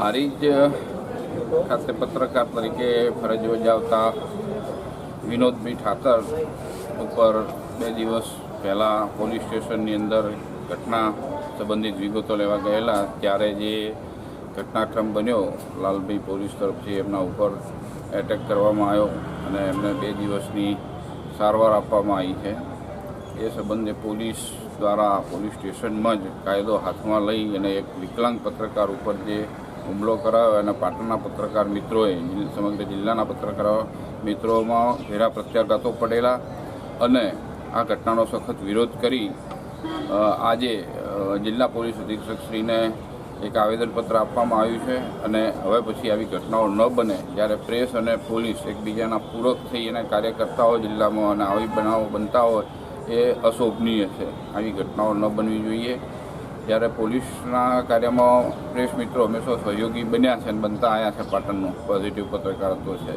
હારીજ ખાતે પત્રકાર તરીકે ફરજ બજાવતા વિનોદભાઈ ઠાકર ઉપર બે દિવસ પહેલાં પોલીસ સ્ટેશનની અંદર ઘટના સંબંધિત વિગતો લેવા ગયેલા. ત્યારે જે ઘટનાક્રમ બન્યો, લાલભાઈ પોલીસ તરફથી એમના ઉપર એટેક કરવામાં આવ્યો અને એમને બે દિવસની સારવાર આપવામાં આવી છે. એ સંબંધે પોલીસ દ્વારા પોલીસ સ્ટેશનમાં જ કાયદો હાથમાં લઈ અને એક વિકલાંગ પત્રકાર ઉપર જે હુમલો કરાયો અને પાટણના પત્રકાર મિત્રોએ સમગ્ર જિલ્લાના પત્રકાર મિત્રોમાં ઘેરા પ્રત્યાઘાતો પડેલા અને આ ઘટનાનો સખત વિરોધ કરી આજે જિલ્લા પોલીસ અધિક્ષકશ્રીને એક આવેદનપત્ર આપવામાં આવ્યું છે અને હવે પછી આવી ઘટનાઓ ન બને જ્યારે પ્રેસ અને પોલીસ એકબીજાના પૂરક થઈ અને કાર્ય કરતા હોય જિલ્લામાં અને આવી બનાવો બનતા હોય એ અશોભનીય છે. આવી ઘટનાઓ ન બનવી જોઈએ. જ્યારે પોલીસના કાર્યમાં પ્રેસ મિત્રો હંમેશા સહયોગી બન્યા છે અને બનતા આવ્યા છે પાટણનું. પોઝિટિવ પત્રકારત્વ છે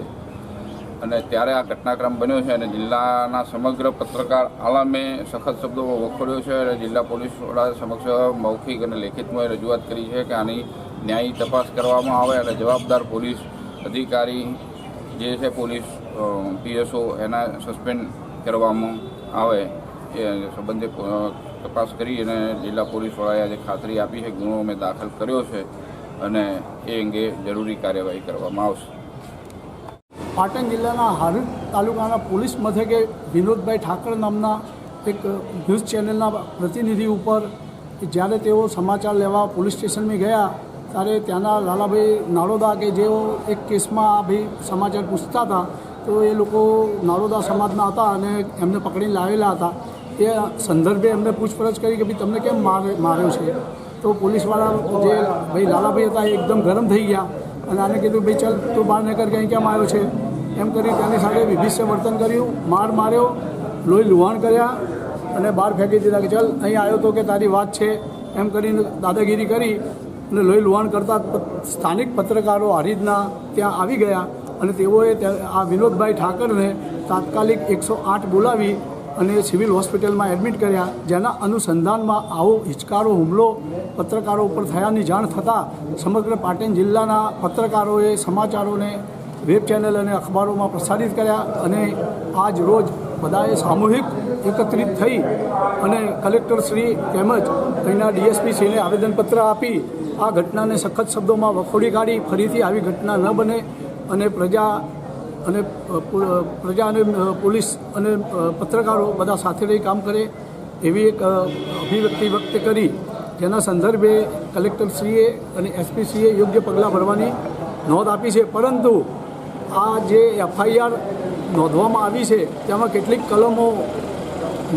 અને ત્યારે આ ઘટનાક્રમ બન્યો છે અને જિલ્લાના સમગ્ર પત્રકાર આલામે સખત શબ્દોમાં વખોડ્યો છે અને જિલ્લા પોલીસ વડા સમક્ષ મૌખિક અને લેખિતમાં રજૂઆત કરી છે કે આની ન્યાયી તપાસ કરવામાં આવે અને જવાબદાર પોલીસ અધિકારી જે છે પોલીસ પીએસઓ એના સસ્પેન્ડ કરવામાં આવે એ સંબંધે તપાસ કરી અને જિલ્લા પોલીસ વડાએ આજે ખાતરી આપી છે, ગુનો અમે દાખલ કર્યો છે અને એ અંગે જરૂરી કાર્યવાહી કરવામાં આવશે. પાટણ જિલ્લાના હારીજ તાલુકાના પોલીસ મથકે વિનોદભાઈ ઠાકર નામના એક ન્યૂઝ ચેનલના પ્રતિનિધિ ઉપર જ્યારે તેઓ સમાચાર લેવા પોલીસ સ્ટેશનમાં ગયા, ત્યારે ત્યાંના લાલાભાઈ નાળોદા કે જેઓ એક કેસમાં ભાઈ સમાચાર પૂછતા હતા, તો એ લોકો નાળોદા સમાજના હતા અને એમને પકડીને લાવેલા હતા. એ સંદર્ભે એમને પૂછપરછ કરી કે ભાઈ તમને કેમ માર, માર્યો છે? તો પોલીસવાળા જે ભાઈ લાલાભાઈ હતા એ એકદમ ગરમ થઈ ગયા અને આને કીધું, ભાઈ ચાલ, તું બહાર નીકળ કે અહીં કેમ આવ્યો છે? એમ કરી તેની સાથે વિભિષ્ય વર્તન કર્યું, માર માર્યો, લોહી લુહાણ કર્યા અને બહાર ફેંકી દીધા કે, ચાલ, અહીં આવ્યો તો કે તારી વાત છે. એમ કરીને દાદાગીરી કરી અને લોહી લુહાણ કરતા સ્થાનિક પત્રકારો હરીજના ત્યાં આવી ગયા અને તેઓએ આ વિનોદભાઈ ઠાકરને તાત્કાલિક એકસો આઠ બોલાવી અને સિવિલ હોસ્પિટલમાં એડમિટ કર્યા, જેના અનુસંધાનમાં આવો હિચકારો, હુમલો પત્રકારો ઉપર થયાની જાણ થતાં સમગ્ર પાટણ જિલ્લાના પત્રકારોએ સમાચારોને વેબ ચેનલ અને અખબારોમાં પ્રસારિત કર્યા અને આજ રોજ બધાએ સામૂહિક એકત્રિત થઈ અને કલેક્ટરશ્રી તેમજ અહીંના ડીએસપીશ્રીને આવેદનપત્ર આપી આ ઘટનાને સખત શબ્દોમાં વખોડી કાઢી. ફરીથી આવી ઘટના ન બને અને પ્રજા અને પ્રજા અને પોલીસ અને પત્રકારો બધા સાથે રહી કામ કરે એવી એક અભિવ્યક્તિ વ્યક્ત કરી. જેના સંદર્ભે કલેક્ટરશ્રીએ અને એસપીસીએ યોગ્ય પગલાં ભરવાની નોંધ આપી છે. પરંતુ આ જે એફઆઈઆર નોંધવામાં આવી છે, તેમાં કેટલીક કલમો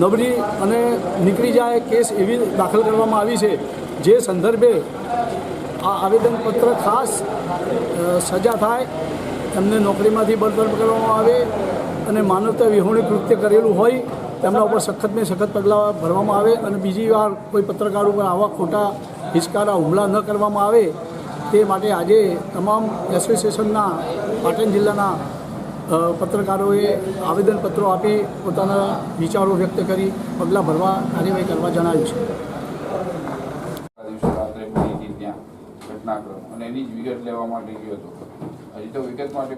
નબળી અને નીકળી જાય કેસ એવી દાખલ કરવામાં આવી છે. જે સંદર્ભે આ આવેદનપત્ર ખાસ સજા થાય એમને નોકરીમાંથી બરતરફ કરવામાં આવે અને માનવતા વિહોણી કૃત્ય કરેલું હોય, તેમના ઉપર સખતને સખત પગલાં ભરવામાં આવે અને બીજી વાર કોઈ પત્રકાર ઉપર આવા ખોટા હિચકારા હુમલા ન કરવામાં આવે, તે માટે આજે તમામ એસોસિએશનના, પાટણ જિલ્લાના પત્રકારોએ આવેદનપત્રો આપી પોતાના વિચારો વ્યક્ત કરી પગલાં ભરવા કાર્યવાહી કરવા જણાવ્યું છે. અને એની જ વિગત લેવા માટે ગયો હતો. હજી તો વિગત માટે